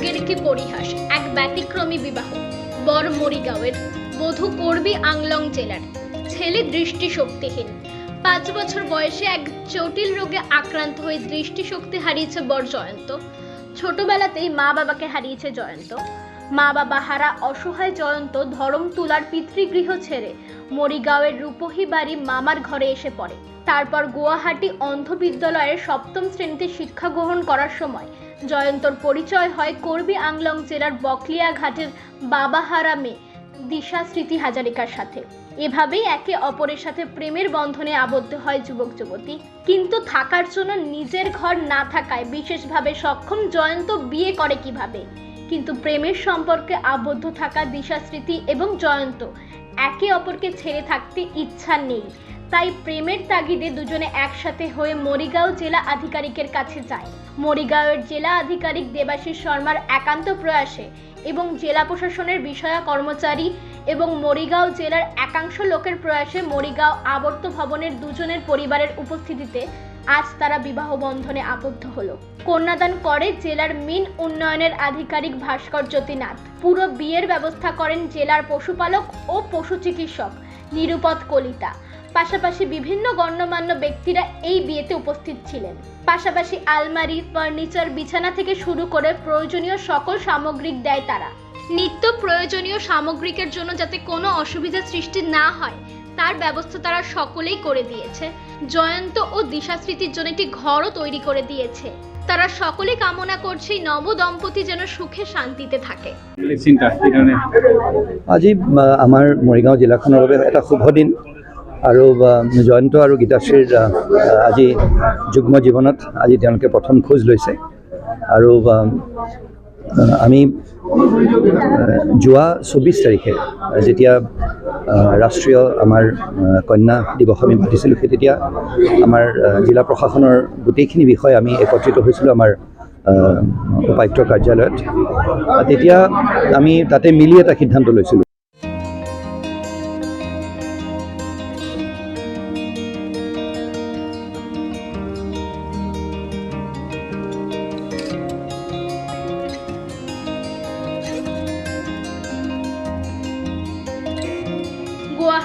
ভাগ্যের কি পরিহাস? এক ব্যতিক্রমী বিবাহ। বর মরিগাঁওয়ের। বধূ করবি আংলং জেলার। ছেলে দৃষ্টিশক্তিহীন। পাঁচ বছর বয়সে এক জটিল রোগে আক্রান্ত হয়ে দৃষ্টিশক্তি হারিয়েছে বর জয়ন্ত। ছোটবেলাতেই মা বাবাকে হারিয়েছে জয়ন্ত। মা বাবা হারা অসহায় জয়ন্ত ধরম তুলার পিতৃগৃহ ছেড়ে মরিগাঁওয়ের রূপহী বাড়ি মামার ঘরে এসে পড়ে। তারপর গুয়াহাটি অন্ধ বিদ্যালয়ের সপ্তম শ্রেণীতে শিক্ষা গ্রহণ করার সময় জয়ন্তর পরিচয় হয় কর্বি আংলং জেলার বকলিয়া ঘাটের বাবাহারা মেয়ে দিশা স্মৃতি হাজারিকার সাথে। এভাবেই একে অপরের সাথে প্রেমের বন্ধনে আবদ্ধ হয় যুবক যুবতী। কিন্তু থাকার জন্য নিজের ঘর না থাকায় বিশেষভাবে সক্ষম জয়ন্ত বিয়ে করে কীভাবে? কিন্তু প্রেমের সম্পর্কে আবদ্ধ থাকা দিশা স্মৃতি এবং জয়ন্ত একে অপরকে ছেড়ে থাকতে ইচ্ছা নেই। তাই প্রেমের তাগিদে দুজনে একসাথে হয়ে মরিগাঁও জেলা আধিকারিকের কাছে যায়। মরিগাঁওয়ের জেলা আধিকারিক দেবাশিস শর্মার একান্ত প্রয়াসে এবং জেলা প্রশাসনের বিষয়া কর্মচারী এবং মরিগাঁও জেলার একাংশ লোকের প্রয়াসে মরিগাঁও আবর্ত ভবনের দুজনের পরিবারের উপস্থিতিতে আজ তারা বিবাহ বন্ধনে আবদ্ধ হলো। কন্যাদান করে জেলার মিন উন্নয়নের আধিকারিক ভাস্কর জ্যোতিনাথ। পুরো বিয়ের ব্যবস্থা করেন জেলার পশুপালক ও পশু চিকিৎসক নিরুপদ কলিতা। পাশাপাশি বিভিন্ন গণ্যমান্য ব্যক্তিরা এই বিয়েতে উপস্থিত ছিলেন। পাশাপাশি আলমারি, ফার্নিচার, বিছানা থেকে শুরু করে প্রয়োজনীয় সকল সামগ্রিক দেয় তারা। নিত্য প্রয়োজনীয় সামগ্রিকের জন্য যাতে কোনো অসুবিধা সৃষ্টি না হয় তার ব্যবস্থা তারা সকলেই করে দিয়েছে। জয়ন্ত ও দিশা দিশাস্মৃতির জন্য একটি ঘরও তৈরি করে দিয়েছে। তারা সকলে কামনা করছে নব দম্পতি যেন সুখে শান্তিতে থাকে। আজি আমাৰ মৰিগাঁও জিলাখনৰ বাবে এটা শুভ দিন। আৰু জয়ন্ত আৰু গীতাশ্ৰীৰ আজি যুগ্ম জীৱনত আজি তেওঁলোকে প্ৰথম খোজ লৈছে। আৰু আমি যোৱা চৌবিছ তাৰিখে যেতিয়া ৰাষ্ট্ৰীয় আমাৰ কন্যা দিৱস আমি পাতিছিলোঁ সেই তেতিয়া। আমাৰ জিলা প্ৰশাসনৰ গোটেইখিনি বিষয় আমি একত্ৰিত হৈছিলোঁ আমাৰ উপায়ুক্ত কাৰ্যালয়ত। তেতিয়া আমি তাতে মিলি এটা সিদ্ধান্ত লৈছিলোঁ।